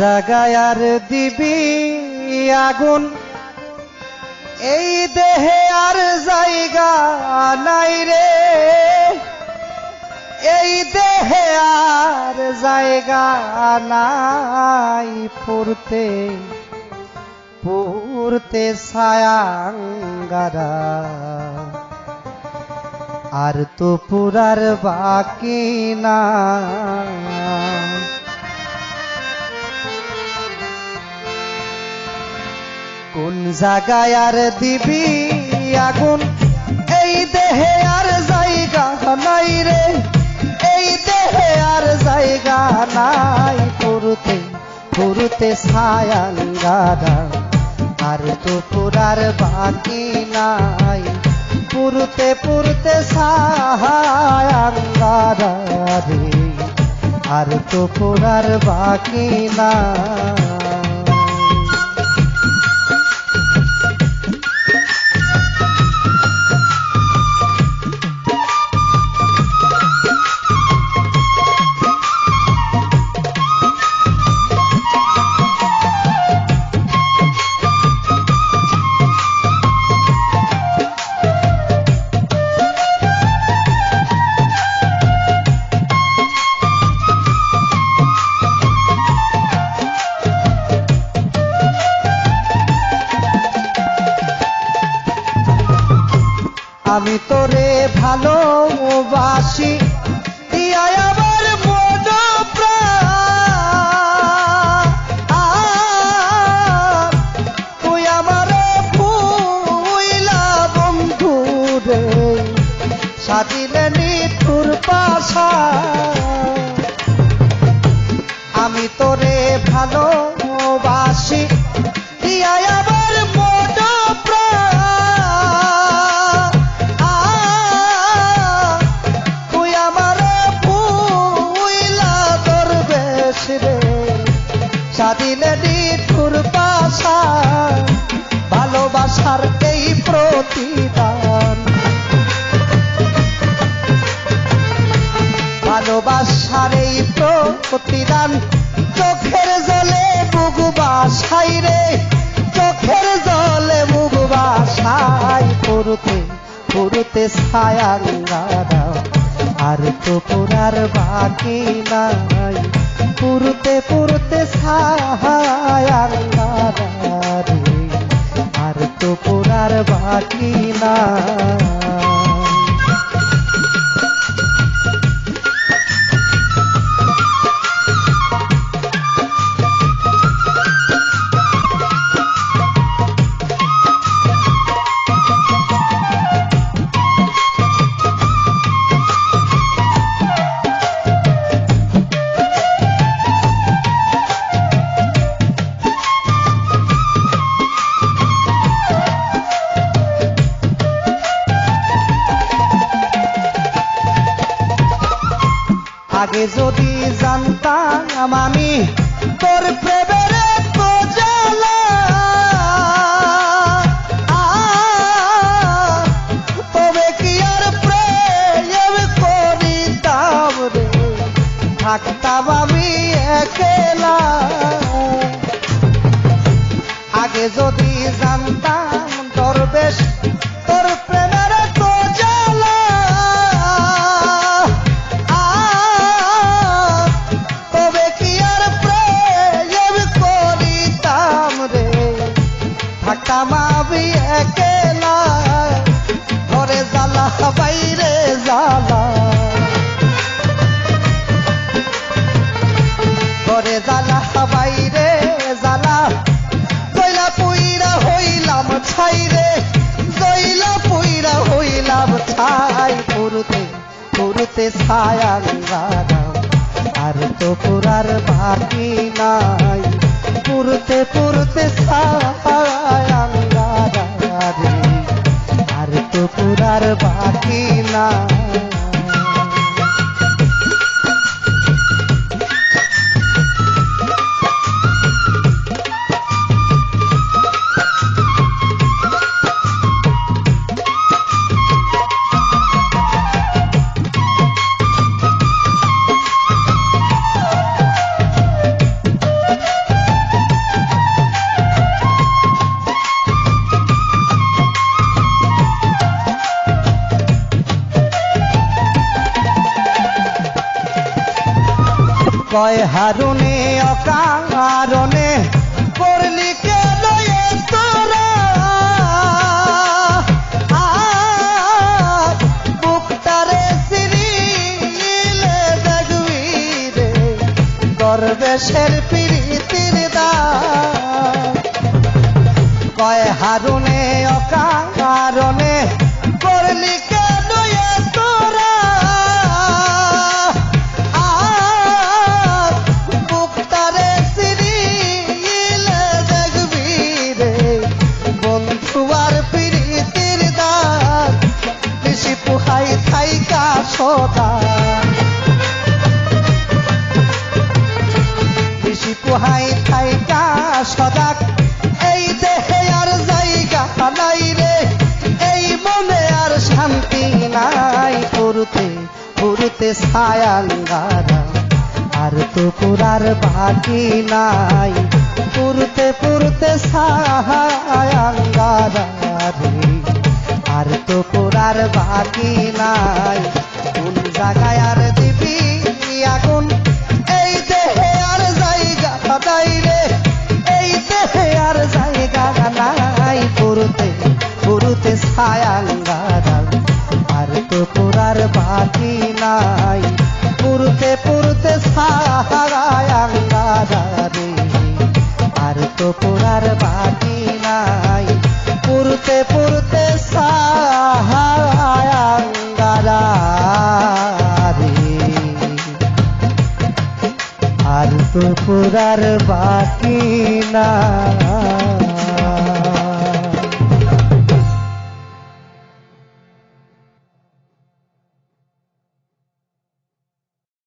জাগায় আর দিবি আগুন। এই দেহে আর জায়গা নাই রে। এই দেহে আর জায়গা নাই পড়তে পড়তে ছায়াঙ্গারা। আর তো পুরার বাকি না কোন জায়গায় আর দিবি আগুন। এই দেহে আর জায়গা নাই রে। এই দেহে আর জায়গা নাই। পুরুতে পুরুতে ছায়াঙ্গারা আর তো পুরার বাকি নাই। পুরুতে, পুরতে ছায়াঙ্গারা রে। আর তো পুরার বাকি না আমি তোরে ভালোবাসি। দিয়াই আমার তুই আমার বন্ধু আমি তোরে ভালোবাসি সাদিলে নিঠুর পাশা ভালোবাসার এই প্রতিদান। ভালোবাসার এই প্রতিদান, চোখের জলে বুক বাসাই রে, চোখের জলে মুখ বাসাই পুরুতে পুরুতে ছায়াঙ্গারা আর তো পুরার বাকি নাই। পুরুতে পুরুতে ছায়াঙ্গারা রে আর তো পুরার বাকি নাই আগে যদি জানতাম আমি তোর প্রেমের তবে কি আর প্রেম করিতাম রে? থাকতাম বাইরে জ্বালা। জ্বালা, বাইরে পুইরা হইলাম ছাই রে। পুইরা হইলাম ছাই। পুরুতে পুরুতে ছায়াঙ্গারা আর তো পুরার বাকি নাই। পুরুতে পুরুতে তো পুরার বাকি নাই কয় হারুনে, অকারণে। করলি কেন এ তোরা? বুকটারে সিরিলে দেখবি রে, দরবেশের প্রীতির দাম কয় হারুনে, অকারণে সদাক এই দেহে আর জায়গা নাই রে। এই মনে আর শান্তি নাই। পুরুতে পুরুতে ছায়াঙ্গারা আর তো পুরার বাকি নাই। পুরুতে পুরুতে ছায়াঙ্গারা আর তো পুরার বাকি নাই। কোন জায়গায় আর দিবি? নাই পুরুতে পুরুতে ছায়াঙ্গারে আর তো পুরার বাকি নাই। পুরুতে পুরুতে সাহাঙ্গারে আর তো পুরার বাকি নাই।